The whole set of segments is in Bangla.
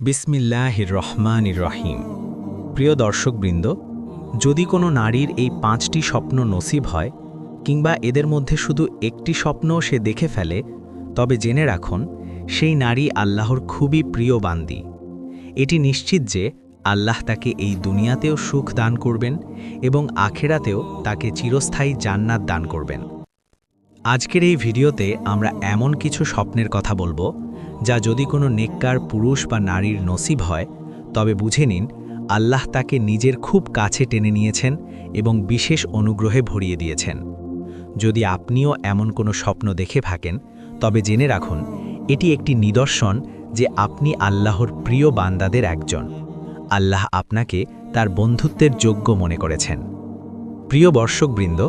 বিসমিল্লাহির রহমানির রহিম। প্রিয় দর্শকবৃন্দ, যদি কোনো নারীর এই পাঁচটি স্বপ্ন নসিব হয়, কিংবা এদের মধ্যে শুধু একটি স্বপ্নও সে দেখে ফেলে, তবে জেনে রাখুন, সেই নারী আল্লাহর খুবই প্রিয় বান্দি। এটি নিশ্চিত যে আল্লাহ তাকে এই দুনিয়াতেও সুখ দান করবেন এবং আখেরাতেও তাকে চিরস্থায়ী জান্নাত দান করবেন। আজকের এই ভিডিওতে আমরা এমন কিছু স্বপ্নের কথা বলব যা যদি কোনো নেককার পুরুষ বা নারীর নসিব হয়, তবে বুঝে নিন, আল্লাহ তাকে নিজের খুব কাছে টেনে নিয়েছেন এবং বিশেষ অনুগ্রহে ভরিয়ে দিয়েছেন। যদি আপনিও এমন কোনো স্বপ্ন দেখে থাকেন, তবে জেনে রাখুন, এটি একটি নিদর্শন যে আপনি আল্লাহর প্রিয় বান্দাদের একজন। আল্লাহ আপনাকে তার বন্ধুত্বের যোগ্য মনে করেছেন। প্রিয় বর্ষকবৃন্দ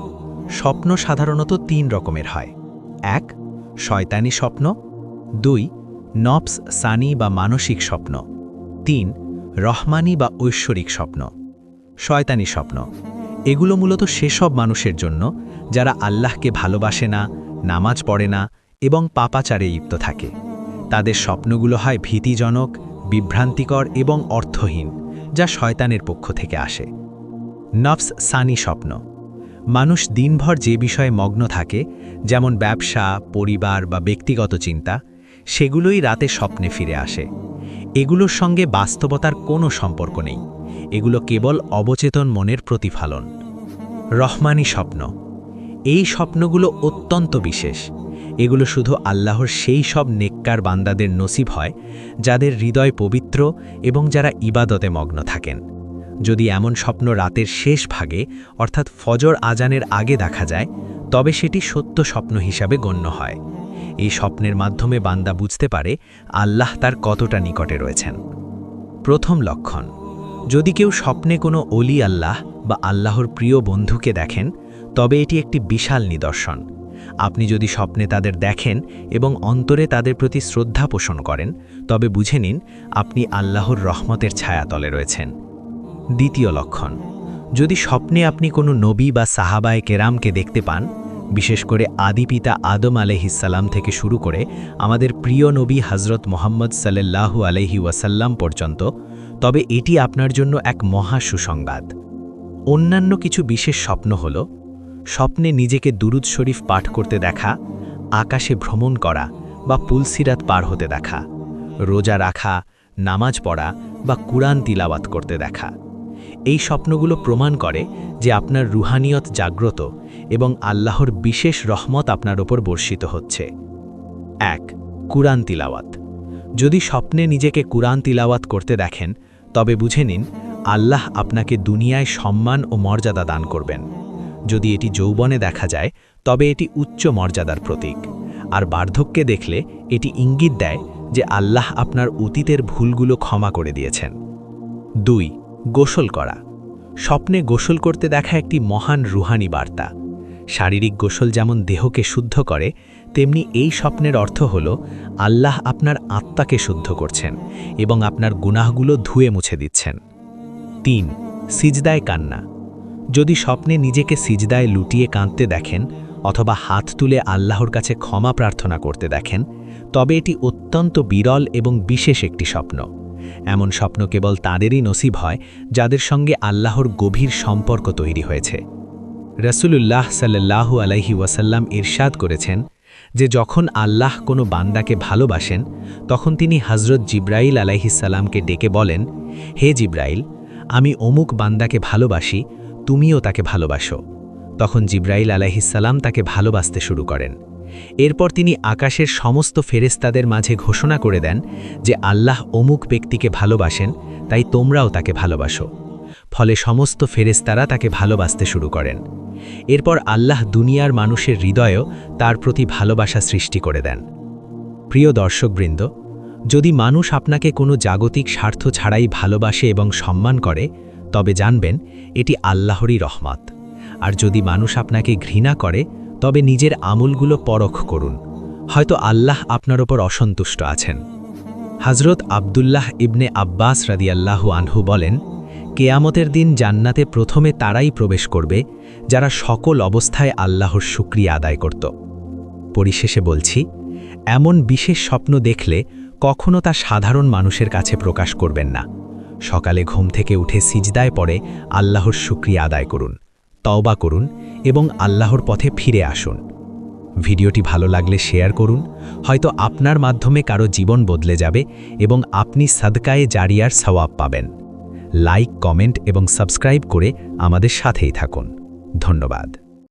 স্বপ্ন সাধারণত তিন রকমের হয়। এক, শয়তানি স্বপ্ন। দুই নবস সানি বা মানসিক স্বপ্ন। তিন, রহমানি বা ঐশ্বরিক স্বপ্ন। শয়তানি স্বপ্ন। এগুলো মূলত সেসব মানুষের জন্য যারা আল্লাহকে ভালোবাসে না, নামাজ পড়ে না এবং পাপাচারে ইপ্ত থাকে। তাদের স্বপ্নগুলো হয় ভীতিজনক, বিভ্রান্তিকর এবং অর্থহীন, যা শয়তানের পক্ষ থেকে আসে। নফস সানি স্বপ্ন। মানুষ দিনভর যে বিষয়ে মগ্ন থাকে, যেমন ব্যবসা, পরিবার বা ব্যক্তিগত চিন্তা সেগুলোই রাতে স্বপ্নে ফিরে আসে। এগুলোর সঙ্গে বাস্তবতার কোনো সম্পর্ক নেই। এগুলো কেবল অবচেতন মনের প্রতিফলন। রহমানি স্বপ্ন। এই স্বপ্নগুলো অত্যন্ত বিশেষ। এগুলো শুধু আল্লাহর সেই সব নেককার বান্দাদের নসিব হয়, যাদের হৃদয় পবিত্র এবং যারা ইবাদতে মগ্ন থাকেন। যদি এমন স্বপ্ন রাতের শেষ ভাগে, অর্থাৎ ফজর আজানের আগে দেখা যায়, তবে সেটি সত্য স্বপ্ন হিসাবে গণ্য হয়। এই স্বপ্নের মাধ্যমে বান্দা বুঝতে পারে আল্লাহ তার কতটা নিকটে রয়েছেন। প্রথম লক্ষণ, যদি কেউ স্বপ্নে কোনো অলি আল্লাহ বা আল্লাহর প্রিয় বন্ধুকে দেখেন, তবে এটি একটি বিশাল নিদর্শন। আপনি যদি স্বপ্নে তাদের দেখেন এবং অন্তরে তাদের প্রতি শ্রদ্ধা পোষণ করেন, তবে বুঝে নিন আপনি আল্লাহর রহমতের ছায়াতলে রয়েছেন। দ্বিতীয় লক্ষণ, যদি স্বপ্নে আপনি কোনো নবী বা সাহাবায় কেরামকে দেখতে পান বিশেষ করে আদি পিতা আদম আলহিসাল্লাম থেকে শুরু করে আমাদের প্রিয় নবী হজরত মোহাম্মদ সাল্লাল্লাহু আলহি ওয়াসাল্লাম পর্যন্ত, তবে এটি আপনার জন্য এক মহা সুসংবাদ। অন্যান্য কিছু বিশেষ স্বপ্ন হল, স্বপ্নে নিজেকে দুরুদ শরীফ পাঠ করতে দেখা, আকাশে ভ্রমণ করা বা পুলসিরাত পার হতে দেখা, রোজা রাখা, নামাজ পড়া বা কুরআন তিলাওয়াত করতে দেখা। এই স্বপ্নগুলো প্রমাণ করে যে আপনার রুহানিয়ত জাগ্রত এবং আল্লাহর বিশেষ রহমত আপনার ওপর বর্ষিত হচ্ছে। এক, কুরআন তিলাওয়াত। যদি স্বপ্নে নিজেকে কুরআন তিলাওয়াত করতে দেখেন, তবে বুঝে নিন, আল্লাহ আপনাকে দুনিয়ায় সম্মান ও মর্যাদা দান করবেন। যদি এটি যৌবনে দেখা যায়, তবে এটি উচ্চ মর্যাদার প্রতীক। আর বার্ধক্যে দেখলে, এটি ইঙ্গিত দেয় যে আল্লাহ আপনার অতীতের ভুলগুলো ক্ষমা করে দিয়েছেন। দুই গোসল করা। স্বপ্নে গোসল করতে দেখা একটি মহান রুহানি বার্তা। শারীরিক গোসল যেমন দেহকে শুদ্ধ করে, তেমনি এই স্বপ্নের অর্থ হল, আল্লাহ আপনার আত্মাকে শুদ্ধ করছেন এবং আপনার গুনাহগুলো ধুয়ে মুছে দিচ্ছেন। তিন, সিজদায় কান্না। যদি স্বপ্নে নিজেকে সিজদায় লুটিয়ে কাঁদতে দেখেন অথবা হাত তুলে আল্লাহর কাছে ক্ষমা প্রার্থনা করতে দেখেন, তবে এটি অত্যন্ত বিরল এবং বিশেষ একটি স্বপ্ন। এমন স্বপ্ন কেবল তাঁদেরই নসিব হয়, যাদের সঙ্গে আল্লাহর গভীর সম্পর্ক তৈরি হয়েছে। রসুলুল্লাহ সাল্লাহু আলাইহি ওয়াসাল্লাম ইরশাদ করেছেন যে যখন আল্লাহ কোনো বান্দাকে ভালোবাসেন, তখন তিনি হজরত জিব্রাইল আলাইহিসাল্লামকে ডেকে বলেন, হে জিব্রাইল, আমি অমুক বান্দাকে ভালোবাসি, তুমিও তাকে ভালোবাসো। তখন জিব্রাইল আলাইহিসাল্লাম তাকে ভালোবাসতে শুরু করেন। এরপর তিনি আকাশের সমস্ত ফেরেস্তাদের মাঝে ঘোষণা করে দেন যে আল্লাহ অমুক ব্যক্তিকে ভালোবাসেন, তাই তোমরাও তাকে ভালোবাসো। ফলে সমস্ত ফেরেস্তারা তাকে ভালোবাসতে শুরু করেন। এরপর আল্লাহ দুনিয়ার মানুষের হৃদয়েও তার প্রতি ভালোবাসা সৃষ্টি করে দেন। প্রিয় দর্শকবৃন্দ, যদি মানুষ আপনাকে কোনো জাগতিক স্বার্থ ছাড়াই ভালোবাসে এবং সম্মান করে, তবে জানবেন এটি আল্লাহরই রহমত। আর যদি মানুষ আপনাকে ঘৃণা করে তবে নিজের আমলগুলো পরখ করুন। হয়তো আল্লাহ আপনার ওপর অসন্তুষ্ট আছেন। হজরত আবদুল্লাহ ইবনে আব্বাস রাদিয়াল্লাহু আনহু বলেন, কেয়ামতের দিন জান্নাতে প্রথমে তারাই প্রবেশ করবে, যারা সকল অবস্থায় আল্লাহর শুক্রিয়া আদায় করত। পরিশেষে বলছি, এমন বিশেষ স্বপ্ন দেখলে কখনো তা সাধারণ মানুষের কাছে প্রকাশ করবেন না। সকালে ঘুম থেকে উঠে সিজদায় পড়ে আল্লাহর শুক্রিয়া আদায় করুন। তওবা করুন এবং আল্লাহর পথে ফিরে আসুন। ভিডিওটি ভালো লাগলে শেয়ার করুন, হয়তো আপনার মাধ্যমে কারও জীবন বদলে যাবে এবং আপনি সাদকায়ে জারিয়ার সওয়াব পাবেন। লাইক, কমেন্ট এবং সাবস্ক্রাইব করে আমাদের সাথেই থাকুন। ধন্যবাদ।